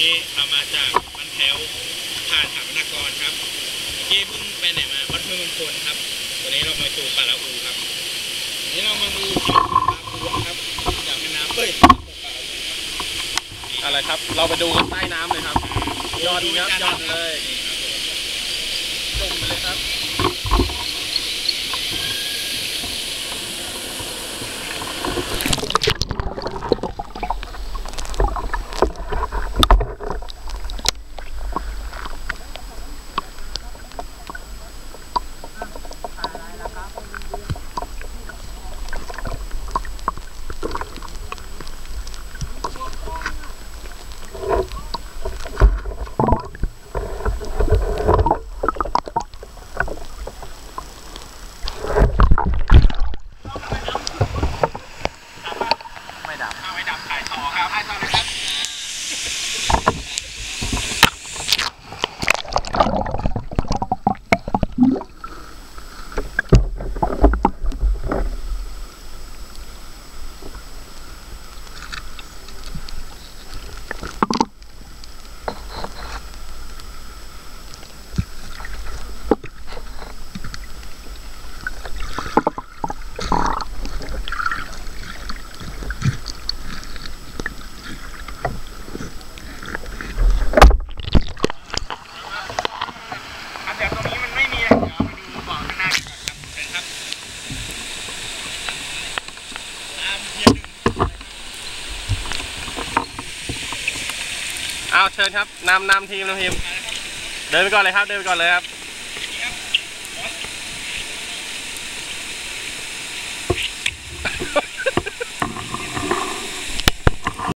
นี้เรามาจากบ้านแถวผ่านถามนากรครับเมื่อกี้เพิ่งไปไหนมาวัดเมืองมงคลครับวันนี้เรามาสู่ป่าละอูครับวันนี้เรามาดูปลาพวงครับจากแม่น้ำเอ้ยป่าละอูครับอะไรครับ เราไปดูกันใต้น้ำเลยครับ ยอดครับยอดเลยนี่ครับผมลงไปเลยครับ ไม่ดับ เอาไปดับถ่ายต่อครับถ่ายต่อเลยครับ อันเดี๋ยวตรงนี้มันไม่มีอะไรเดี๋ยวเอาไปดูบ่อข้างหน้ากันก่อนครับเชิญครับตามเฮียหนึ่ง เอาเชิญครับนำนำทีมนำทีม เดินไปก่อนเลยครับ เดินไปก่อนเลยครับ